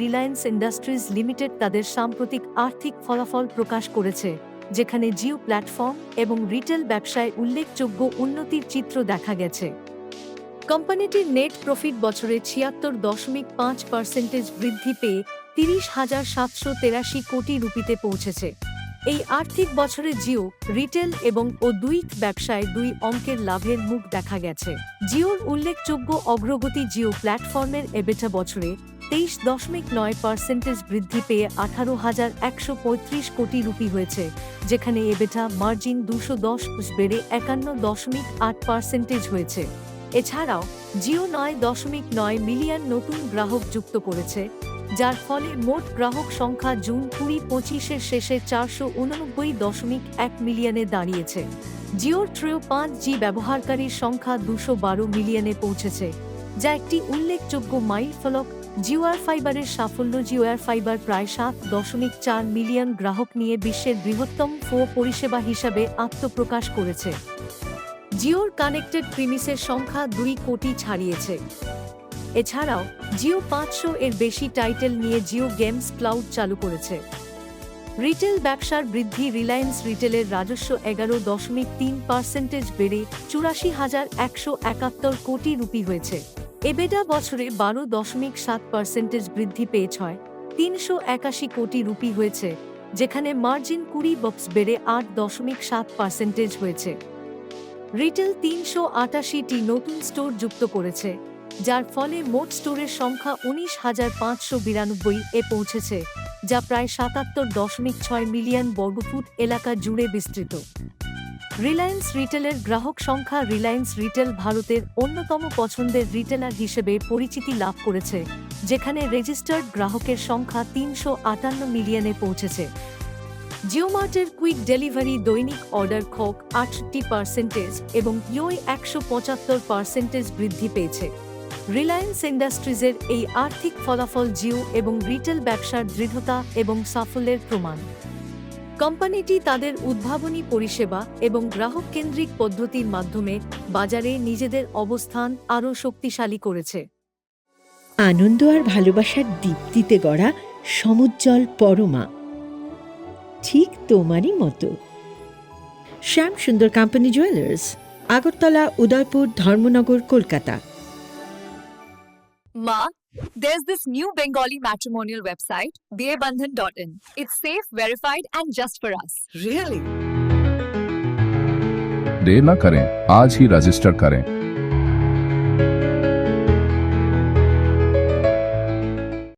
Reliance industries limited তাদের সাম্প্রতিক আর্থিক ফলাফল প্রকাশ করেছে, যেখানে জিও প্ল্যাটফর্ম এবং রিটেল ব্যবসায় উল্লেখযোগ্য উন্নতির চিত্র দেখা গেছে। কোম্পানিটির নেট প্রফিট বছরে ছিয়াত্তর দশমিক পাঁচ পার্সেন্টেজ বৃদ্ধি পেয়ে তিরিশ হাজার সাতশো তেরাশি কোটি রুপিতে পৌঁছেছে। এই আর্থিক বছরে জিও, রিটেল এবং অদ্বৈত ব্যবসায় দুই অঙ্কের লাভের মুখ দেখা গেছে। জিওর উল্লেখযোগ্য অগ্রগতি জিও প্ল্যাটফর্মের এবেটা বছরে তেইশ দশমিক নয় পার্সেন্টেজ বৃদ্ধি পেয়ে আঠারো হাজার একশো পঁয়ত্রিশ কোটি রুপি হয়েছে, যেখানে এবেটা মার্জিন দুশো দশ বেড়ে একান্ন দশমিক আট পার্সেন্টেজ হয়েছে। এছাড়াও, জিও নয় দশমিক নয় মিলিয়ন নতুন গ্রাহক যুক্ত করেছে, যার ফলে মোট গ্রাহক সংখ্যা জুন কুড়ি পঁচিশের শেষে চারশো উননব্বই দশমিক এক মিলিয়নে দাঁড়িয়েছে। জিওর ট্রেও পাঁচ জি ব্যবহারকারীর সংখ্যা দুশো বারো মিলিয়নে পৌঁছেছে, যা একটি উল্লেখযোগ্য মাইল ফলক জিওয়ার ফাইবারের সাফল্য জিওয়ার ফাইবার প্রায় সাত দশমিক চার মিলিয়ন গ্রাহক নিয়ে বিশ্বের বৃহত্তম ফো পরিষেবা হিসাবে আত্মপ্রকাশ করেছে। জিওর কানেক্টেড প্রিমিসের সংখ্যা দুই কোটি ছাড়িয়েছে। এছাড়াও, জিও পাঁচশো এর বেশি টাইটেল নিয়ে জিও গেমস ক্লাউড চালু করেছে। রিটেল ব্যবসার বৃদ্ধি রিলায়েন্স রিটেলের রাজস্ব এগারো দশমিক তিন পার্সেন্টেজ বেড়ে চুরাশি হাজার একশো একাত্তর কোটি রুপি হয়েছে। এবেডা বছরে বারো দশমিক সাত পার্সেন্টেজ বৃদ্ধি পেয়ে ছয়, তিনশো একাশি কোটি রুপি হয়েছে, যেখানে মার্জিন কুড়ি বক্স বেড়ে আট দশমিক সাত পার্সেন্টেজ হয়েছে। রিটেল তিনশো আটাশিটি নতুন স্টোর যুক্ত করেছে, যার ফলে মোট স্টোরের সংখ্যা উনিশ হাজার পাঁচশো বিরানব্বই এ পৌঁছেছে, যা প্রায় সাতাত্তর দশমিক ছয় মিলিয়ন বর্গফুট এলাকা জুড়ে বিস্তৃত। রিলায়েন্স রিটেলের গ্রাহক সংখ্যা রিলায়েন্স রিটেল ভারতের অন্যতম পছন্দের রিটেলার হিসেবে পরিচিতি লাভ করেছে, যেখানে রেজিস্টার্ড গ্রাহকের সংখ্যা তিনশো আটান্ন মিলিয়নে পৌঁছেছে। জিওমার্টের কুইক ডেলিভারি দৈনিক অর্ডার খক আটষট্টি পার্সেন্টেজ এবং ইয়োই একশো পঁচাত্তর পার্সেন্টেজ বৃদ্ধি পেয়েছে। রিলায়েন্স ইন্ডাস্ট্রিজের এই আর্থিক ফলাফল জিও এবং রিটেল ব্যবসার দৃঢ়তা এবং সাফল্যের প্রমাণ। কোম্পানিটি তাদের উদ্ভাবনী পরিষেবা এবং গ্রাহক কেন্দ্রিক পদ্ধতির মাধ্যমে বাজারে নিজেদের অবস্থান আরও শক্তিশালী করেছে। আনন্দ আর ভালোবাসার দীপ্তিতে গড়া সমুজ্জ্বল পরমা। ঠিক তোমারই মতো। Shyam Sundar company jewellers Agartala, Udaipur, Dharmanagar, Kolkata. Ma, there's this new Bengali matrimonial website, dearbandhan.in. It's safe, verified, and just for us. Really? देर न करें आज ही रजिस्टर करें